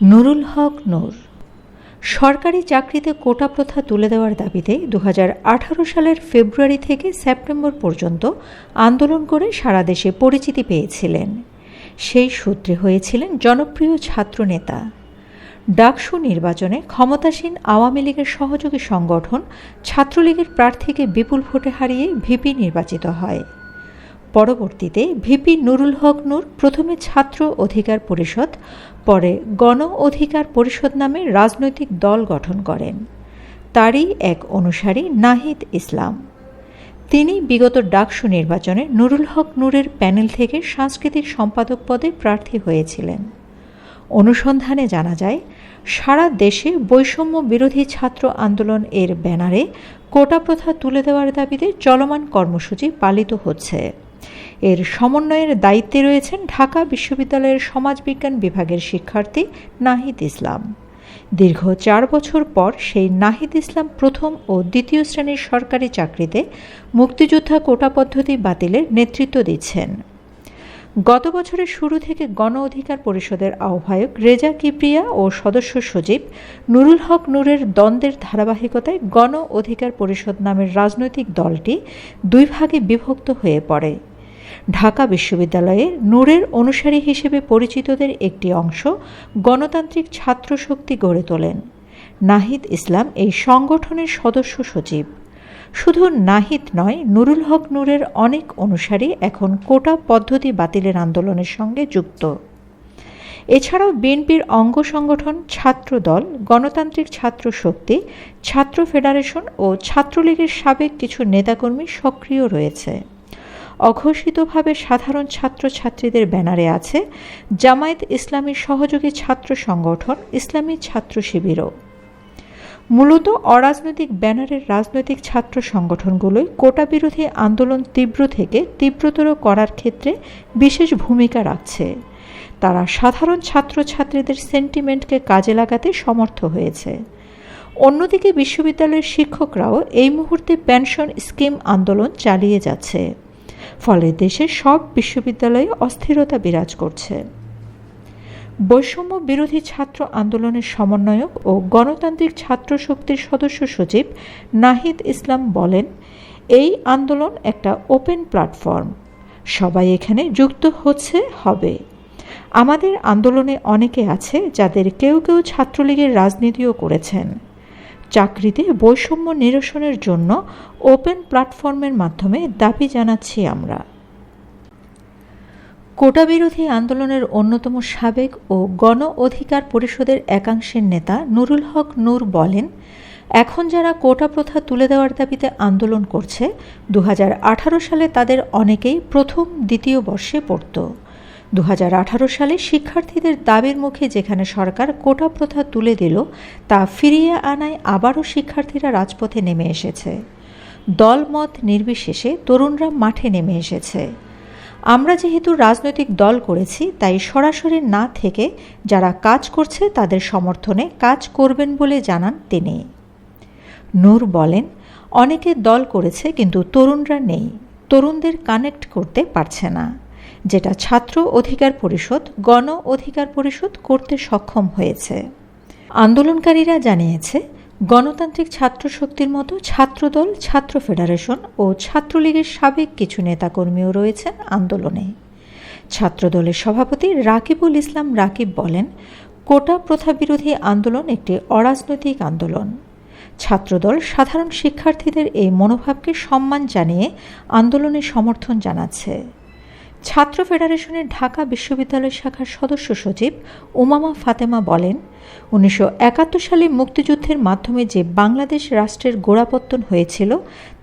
নুরুল হক নূর। সরকারি চাকরিতে কোটা প্রথা তুলে দেওয়ার দাবিতে দু হাজার আঠারো সালের ফেব্রুয়ারি থেকে সেপ্টেম্বর পর্যন্ত আন্দোলন করে সারা দেশে পরিচিতি পেয়েছিলেন। সেই সূত্রে হয়েছিলেন জনপ্রিয় ছাত্রনেতা। ডাকসু নির্বাচনে ক্ষমতাসীন আওয়ামী লীগের সহযোগী সংগঠন ছাত্রলীগের প্রার্থীকে বিপুল ভোটে হারিয়ে ভিপি নির্বাচিত হয়। পরবর্তীতে ভিপি নুরুল হক নূর প্রথমে ছাত্র অধিকার পরিষদ, পরে গণ অধিকার পরিষদ নামে রাজনৈতিক দল গঠন করেন। তারই এক অনুসারী নাহিদ ইসলাম। তিনি বিগত ডাকসু নির্বাচনে নুরুল হক নূরের প্যানেল থেকে সাংস্কৃতিক সম্পাদক পদে প্রার্থী হয়েছিলেন। অনুসন্ধানে জানা যায়, সারা দেশে বৈষম্য বিরোধী ছাত্র আন্দোলন এর ব্যানারে কোটা প্রথা তুলে দেওয়ার দাবিতে চলমান কর্মসূচি পালিত হচ্ছে। এর সমন্বয়ের দায়িত্বে রয়েছেন ঢাকা বিশ্ববিদ্যালয়ের সমাজবিজ্ঞান বিভাগের শিক্ষার্থী নাহিদ ইসলাম। দীর্ঘ চার বছর পর সেই নাহিদ ইসলাম প্রথম ও দ্বিতীয় শ্রেণির সরকারি চাকরিতে মুক্তিযোদ্ধা কোটা পদ্ধতি বাতিলের নেতৃত্ব দিচ্ছেন। গত বছরের শুরু থেকে গণ অধিকার পরিষদের আহ্বায়ক রেজা কিপ্রিয়া ও সদস্য সচিব নুরুল হক নূরের দ্বন্দ্বের ধারাবাহিকতায় গণ অধিকার পরিষদ নামের রাজনৈতিক দলটি দুই ভাগে বিভক্ত হয়ে পড়ে। ঢাকা বিশ্ববিদ্যালয়ে নূরের অনুসারী হিসেবে পরিচিতদের একটি অংশ গণতান্ত্রিক ছাত্র শক্তি গড়ে তোলেন। নাহিদ ইসলাম এই সংগঠনের সদস্য সচিব। শুধু নাহিদ নয়, নুরুল হক নূরের অনেক অনুসারী এখন কোটা পদ্ধতি বাতিলের আন্দোলনের সঙ্গে যুক্ত। এছাড়াও বিএনপির অঙ্গ সংগঠন ছাত্র দল গণতান্ত্রিক ছাত্র শক্তি, ছাত্র ফেডারেশন ও ছাত্রলীগের সাবেক কিছু নেতাকর্মী সক্রিয় রয়েছে। অঘোষিতভাবে সাধারণ ছাত্রছাত্রীদের ব্যানারে আছে, জামায়াত ইসলামীর সহযোগী ছাত্র সংগঠন, ইসলামী ছাত্র শিবিরও। মূলত অরাজনৈতিক ব্যানারের রাজনৈতিক ছাত্র সংগঠনগুলোই কোটা বিরোধী আন্দোলন তীব্র থেকে তীব্রতর করার ক্ষেত্রে বিশেষ ভূমিকা রাখছে। তারা সাধারণ ছাত্রছাত্রীদের সেন্টিমেন্টকে কাজে লাগাতে সমর্থ হয়েছে। অন্যদিকে বিশ্ববিদ্যালয়ের শিক্ষকরাও এই মুহূর্তে পেনশন স্কিম আন্দোলন চালিয়ে যাচ্ছে। ফলে দেশের সব বিশ্ববিদ্যালয়ে অস্থিরতা বিরাজ করছে। বৈষম্য বিরোধী ছাত্র আন্দোলনের সমন্বয়ক ও গণতান্ত্রিক ছাত্র শক্তির সদস্য সচিব নাহিদ ইসলাম বলেন, এই আন্দোলন একটা ওপেন প্ল্যাটফর্ম। সবাই এখানে যুক্ত হচ্ছে, হবে। আমাদের আন্দোলনে অনেকে আছে যাদের কেউ কেউ ছাত্রলীগের রাজনীতিও করেছেন। চাকরিতে বৈষম্য নিরসনের জন্য ওপেন প্ল্যাটফর্মের মাধ্যমে দাবি জানাচ্ছি আমরা। কোটা বিরোধী আন্দোলনের অন্যতম সাবেক ও গণ অধিকার পরিষদের একাংশের নেতা নুরুল হক নূর বলেন, এখন যারা কোটা প্রথা তুলে দেওয়ার দাবিতে আন্দোলন করছে দু হাজার আঠারো সালে তাদের অনেকেই প্রথম দ্বিতীয় বর্ষে পড়ত। দু হাজার আঠারো সালে শিক্ষার্থীদের দাবির মুখে যেখানে সরকার কোটা প্রথা তুলে দিল, তা ফিরিয়ে আনায় আবারও শিক্ষার্থীরা রাজপথে নেমে এসেছে। দলমত নির্বিশেষে তরুণরা মাঠে নেমে এসেছে। আমরা যেহেতু রাজনৈতিক দল করেছি, তাই সরাসরি না থেকে যারা কাজ করছে তাদের সমর্থনে কাজ করবেন বলে জানান তিনি। নূর বলেন, অনেকে দল করেছে কিন্তু তরুণরা নেই, তরুণদের কানেক্ট করতে পারছে না, যেটা ছাত্র অধিকার পরিষদ, গণ অধিকার পরিষদ করতে সক্ষম হয়েছে। আন্দোলনকারীরা জানিয়েছে গণতান্ত্রিক ছাত্র শক্তির মতো ছাত্রদল, ছাত্র ফেডারেশন ও ছাত্রলীগের সাবেক কিছু নেতাকর্মীও রয়েছেন আন্দোলনে। ছাত্রদলের সভাপতি রাকিবুল ইসলাম রাকিব বলেন, কোটা প্রথা বিরোধী আন্দোলন একটি অরাজনৈতিক আন্দোলন। ছাত্রদল সাধারণ শিক্ষার্থীদের এই মনোভাবকে সম্মান জানিয়ে আন্দোলনে সমর্থন জানাচ্ছে। ছাত্র ফেডারেশনের ঢাকা বিশ্ববিদ্যালয় শাখার সদস্য সচিব উমামা ফাতেমা বলেন, উনিশশো একাত্তর সালে মুক্তিযুদ্ধের মাধ্যমে যে বাংলাদেশ রাষ্ট্রের গোড়াপত্তন হয়েছিল,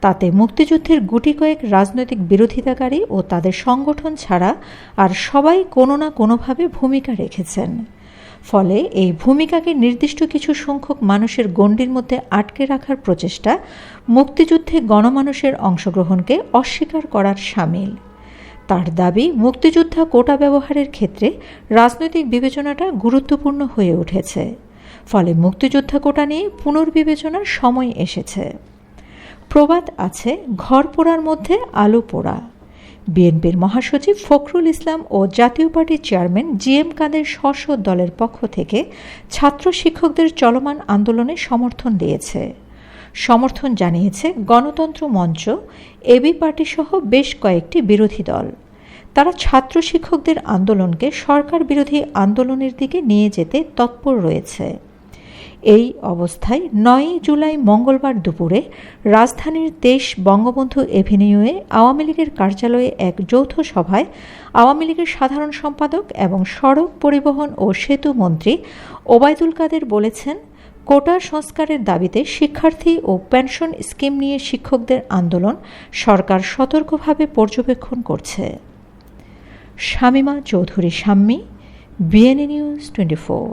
তাতে মুক্তিযুদ্ধের গুটি কয়েক রাজনৈতিক বিরোধিতাকারী ও তাদের সংগঠন ছাড়া আর সবাই কোনো না কোনোভাবে ভূমিকা রেখেছেন। ফলে এই ভূমিকাকে নির্দিষ্ট কিছু সংখ্যক মানুষের গণ্ডির মধ্যে আটকে রাখার প্রচেষ্টা মুক্তিযুদ্ধে গণমানুষের অংশগ্রহণকে অস্বীকার করার সামিল। তার দাবি, মুক্তিযোদ্ধা কোটা ব্যবহারের ক্ষেত্রে রাজনৈতিক বিবেচনাটা গুরুত্বপূর্ণ হয়ে উঠেছে। ফলে মুক্তিযোদ্ধা কোটা নিয়ে পুনর্বিবেচনার সময় এসেছে। প্রবাদ আছে, ঘর পোড়ার মধ্যে আলো পোড়া। বিএনপির মহাসচিব ফখরুল ইসলাম ও জাতীয় পার্টির চেয়ারম্যান জি এম কাদের স্ব দলের পক্ষ থেকে ছাত্র শিক্ষকদের চলমান আন্দোলনে সমর্থন দিয়েছে। সমর্থন জানিয়েছে গণতন্ত্র মঞ্চ, এবি পার্টি সহ বেশ কয়েকটি বিরোধী দল। তারা ছাত্র শিক্ষকদের আন্দোলনকে সরকার বিরোধী আন্দোলনের দিকে নিয়ে যেতে তৎপর রয়েছে। এই অবস্থায় নয়ই জুলাই মঙ্গলবার দুপুরে রাজধানীর দেশ বঙ্গবন্ধু এভিনিউয়ে আওয়ামী লীগের কার্যালয়ে এক যৌথ সভায় আওয়ামী লীগের সাধারণ সম্পাদক এবং সড়ক পরিবহন ও সেতু মন্ত্রী ওবায়দুল কাদের বলেছেন কোটা সংস্কারের দাবিতে শিক্ষার্থী ও পেনশন স্কিম নিয়ে শিক্ষকদের আন্দোলন সরকার সতর্কভাবে পর্যবেক্ষণ করছে। Shamima Chowdhury Shammi, BNA news twenty four.